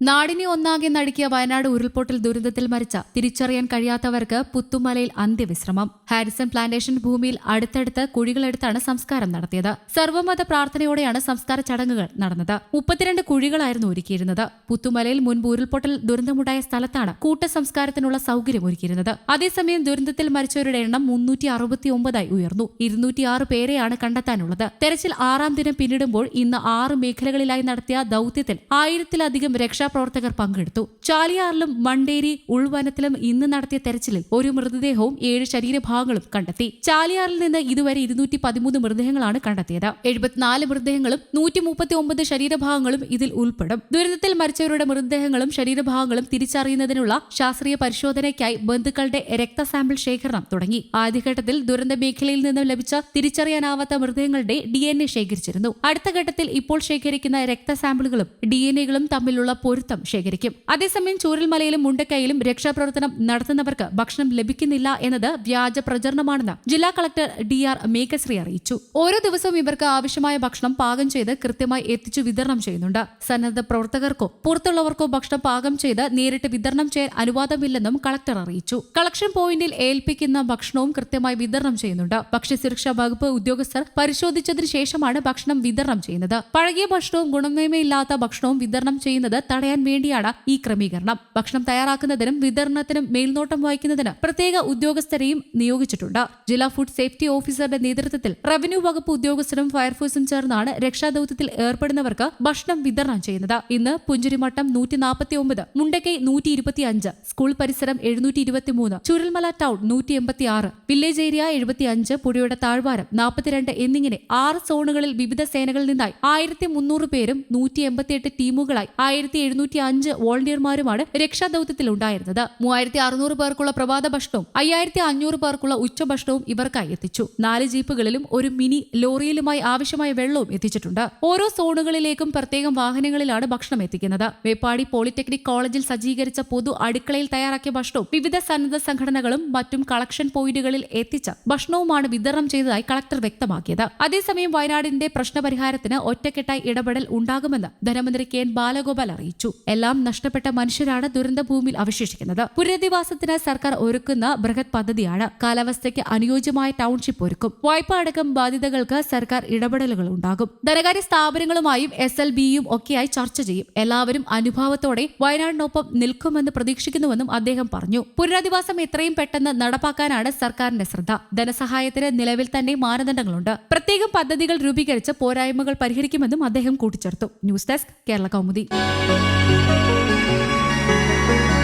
നാടിനെ ഒന്നാകെ നടുക്കിയ വയനാട് ഉരുൾപൊട്ടൽ ദുരന്തത്തിൽ മരിച്ച തിരിച്ചറിയാൻ കഴിയാത്തവർക്ക് പുത്തുമലയിൽ അന്ത്യവിശ്രമം. ഹാരിസൺ പ്ലാന്റേഷൻ ഭൂമിയിൽ അടുത്തടുത്ത് കുഴികളെടുത്താണ് സംസ്കാരം നടത്തിയത്. സർവമത പ്രാർത്ഥനയോടെയാണ് സംസ്കാര ചടങ്ങുകൾ നടന്നത്. മുപ്പത്തിരണ്ട് കുഴികളായിരുന്നു ഒരുക്കിയിരുന്നത്. പുത്തുമലയിൽ മുൻപ് ഉരുൾപൊട്ടൽ ദുരന്തമുണ്ടായ സ്ഥലത്താണ് കൂട്ട സംസ്കാരത്തിനുള്ള സൗകര്യം ഒരുക്കിയിരുന്നത്. അതേസമയം ദുരന്തത്തിൽ മരിച്ചവരുടെ എണ്ണം മുന്നൂറ്റി അറുപത്തി ഒമ്പതായി ഉയർന്നു. ഇരുന്നൂറ്റിയാറ് പേരെയാണ് കണ്ടെത്താനുള്ളത്. തെരച്ചിൽ ആറാം ദിനം പിന്നിടുമ്പോൾ ഇന്ന് ആറ് മേഖലകളിലായി നടത്തിയ ദൌത്യത്തിൽ ആയിരത്തിലധികം രക്ഷാപ്രവർത്തകർ പങ്കെടുത്തു. ചാലിയാറിലും മണ്ടേരി ഉൾവനത്തിലും ഇന്ന് നടത്തിയ തെരച്ചിലിൽ ഒരു മൃതദേഹവും ഏഴ് ശരീരഭാഗങ്ങളും കണ്ടെത്തി. ചാലിയാറിൽ നിന്ന് ഇതുവരെ ഇരുന്നൂറ്റി പതിമൂന്ന് മൃതദേഹങ്ങളാണ് കണ്ടെത്തിയത്. എഴുപത്തിനാല് മൃതദേഹങ്ങളും നൂറ്റി മുപ്പത്തി ഒമ്പത് ശരീരഭാഗങ്ങളും ഇതിൽ ഉൾപ്പെടും. ദുരന്തത്തിൽ മരിച്ചവരുടെ മൃതദേഹങ്ങളും ശരീരഭാഗങ്ങളും തിരിച്ചറിയുന്നതിനുള്ള ശാസ്ത്രീയ പരിശോധനയ്ക്കായി ബന്ധുക്കളുടെ രക്ത സാമ്പിൾ ശേഖരണം തുടങ്ങി. ആദ്യഘട്ടത്തിൽ ദുരന്ത മേഖലയിൽ നിന്നും ലഭിച്ച തിരിച്ചറിയാനാവാത്ത മൃതദേഹങ്ങളുടെ ഡി ശേഖരിച്ചിരുന്നു. അടുത്ത ഘട്ടത്തിൽ ഇപ്പോൾ ശേഖരിക്കുന്ന രക്ത സാമ്പിളുകളും ഡി എൻ എകളും തമ്മിലുള്ള പൊരുത്തം ശേഖരിക്കും. അതേസമയം ചൂരൽമലയിലും മുണ്ടക്കൈയിലും രക്ഷാപ്രവർത്തനം നടത്തുന്നവർക്ക് ഭക്ഷണം ലഭിക്കുന്നില്ല എന്നത് വ്യാജ പ്രചരണമാണെന്ന് ജില്ലാ കളക്ടർ ഡി ആർ മേഘശ്രീ അറിയിച്ചു. ഓരോ ദിവസവും ഇവർക്ക് ആവശ്യമായ ഭക്ഷണം പാകം ചെയ്ത് കൃത്യമായി എത്തിച്ചു വിതരണം ചെയ്യുന്നുണ്ട്. സന്നദ്ധ പ്രവർത്തകർക്കോ പുറത്തുള്ളവർക്കോ ഭക്ഷണം പാകം ചെയ്ത് നേരിട്ട് വിതരണം ചെയ്യാൻ അനുവാദമില്ലെന്നും കളക്ടർ അറിയിച്ചു. കളക്ഷൻ പോയിന്റിൽ ഏൽപ്പിക്കുന്ന ഭക്ഷണവും കൃത്യമായി വിതരണം ചെയ്യുന്നുണ്ട്. ഭക്ഷ്യസുരക്ഷാ വകുപ്പ് ഉദ്യോഗസ്ഥർ പരിശോധിച്ചതിനു ശേഷമാണ് ഭക്ഷണം വിതരണം ചെയ്യുന്നത്. പഴകിയ ഭക്ഷണവും ഗുണമേന്മയില്ലാത്ത ഭക്ഷണവും വിതരണം ചെയ്യുന്നത് തടയാൻ വേണ്ടിയാണ് ഈ ക്രമീകരണം. ഭക്ഷണം തയ്യാറാക്കുന്നതിനും വിതരണത്തിനും മേൽനോട്ടം വഹിക്കുന്നതിന് പ്രത്യേക ഉദ്യോഗസ്ഥരെയും നിയോഗിച്ചിട്ടുണ്ട്. ജില്ലാ ഫുഡ് സേഫ്റ്റി ഓഫീസറുടെ നേതൃത്വത്തിൽ റവന്യൂ വകുപ്പ് ഉദ്യോഗസ്ഥരും ഫയർഫോഴ്സും ചേർന്നാണ് രക്ഷാദൌത്യത്തിൽ ഏർപ്പെടുന്നവർക്ക് ഭക്ഷണം വിതരണം ചെയ്യുന്നത്. ഇന്ന് പുഞ്ചിരിമട്ടം നൂറ്റി നാൽപ്പത്തി ഒമ്പത് മുണ്ടക്കൈ നൂറ്റി ഇരുപത്തി അഞ്ച് സ്കൂൾ പരിസരം എഴുന്നൂറ്റി ഇരുപത്തി മൂന്ന് ചുരൽമല ടൗൺ നൂറ്റി എൺപത്തി ആറ് വില്ലേജ് ഏരിയ എഴുപത്തി അഞ്ച് പുഴയുടെ താഴ്വാരം നാൽപ്പത്തിരണ്ട് എന്നിങ്ങനെ ആറ് സോണുകളിൽ വിവിധ സേനകളിൽ നിന്നായി ആയിരത്തി മുന്നൂറ് പേരും നൂറ്റി എൺപത്തിയെട്ട് ടീമുകളായി ആയിരത്തി എഴുന്നൂറ്റി അഞ്ച് വോളണ്ടിയർമാരുമാണ് രക്ഷാദൌത്യത്തിൽ ഉണ്ടായിരുന്നത് മൂവായിരത്തി അറുന്നൂറ് പേർക്കുള്ള പ്രഭാത ഭക്ഷണവും അയ്യായിരത്തി അഞ്ഞൂറ് പേർക്കുള്ള ഉച്ചഭക്ഷണവും ഇവർക്കായി എത്തിച്ചു. നാല് ജീപ്പുകളിലും ഒരു മിനി ലോറിയിലുമായി ആവശ്യമായ വെള്ളവും എത്തിച്ചിട്ടുണ്ട്. ഓരോ സോണുകളിലേക്കും പ്രത്യേകം വാഹനങ്ങളിലാണ് ഭക്ഷണം എത്തിക്കുന്നത്. മേപ്പാടി പോളിടെക്നിക് കോളേജിൽ സജ്ജീകരിച്ച പൊതു അടുക്കളയിൽ തയ്യാറാക്കിയ ഭക്ഷണവും വിവിധ സന്നദ്ധ സംഘടനകളും മറ്റും കളക്ഷൻ പോയിന്റുകളിൽ എത്തിച്ച ഭക്ഷണവുമാണ് വിതരണം ചെയ്തതായി കളക്ടർ വ്യക്തമാക്കിയത്. അതേസമയം വയനാടിന്റെ പ്രശ്നപരിഹാരത്തിന് ഒറ്റക്കെട്ടായി ഇടപെടൽ ഉണ്ടാകുമെന്ന് ധനമന്ത്രി കെ എൻ ബാലഗോപാൽ അറിയിച്ചു. എല്ലാം നഷ്ടപ്പെട്ട മനുഷ്യരാണ് ദുരന്തഭൂമിയിൽ അവശേഷിക്കുന്നത്. പുനരധിവാസത്തിന് സർക്കാർ ഒരുക്കുന്ന ബൃഹത് പദ്ധതിയാണ്. കാലാവസ്ഥയ്ക്ക് അനുയോജ്യമായ ടൗൺഷിപ്പ് ഒരുക്കും. വായ്പ അടക്കം ബാധ്യതകൾക്ക് സർക്കാർ ഇടപെടലുകൾ ഉണ്ടാകും. ധനകാര്യ സ്ഥാപനങ്ങളുമായും എസ് എൽ ബിയും ഒക്കെയായി ചർച്ച ചെയ്യും. എല്ലാവരും അനുഭാവത്തോടെ വയനാടിനൊപ്പം നിൽക്കുമെന്ന് പ്രതീക്ഷിക്കുന്നുവെന്നും അദ്ദേഹം പറഞ്ഞു. പുനരധിവാസം എത്രയും പെട്ടെന്ന് നടപ്പാക്കാനാണ് സർക്കാരിന്റെ ശ്രദ്ധ. ധനസഹായത്തിന് നിലവിൽ തന്നെ മാനദണ്ഡങ്ങളുണ്ട്. പ്രത്യേകം പദ്ധതികൾ രൂപീകരിച്ച് പോരായ്മകൾ പരിഹരിക്കുമെന്നും അദ്ദേഹം കൂട്ടിച്ചേർത്തു. News desk Kerala Kaumudi. thank you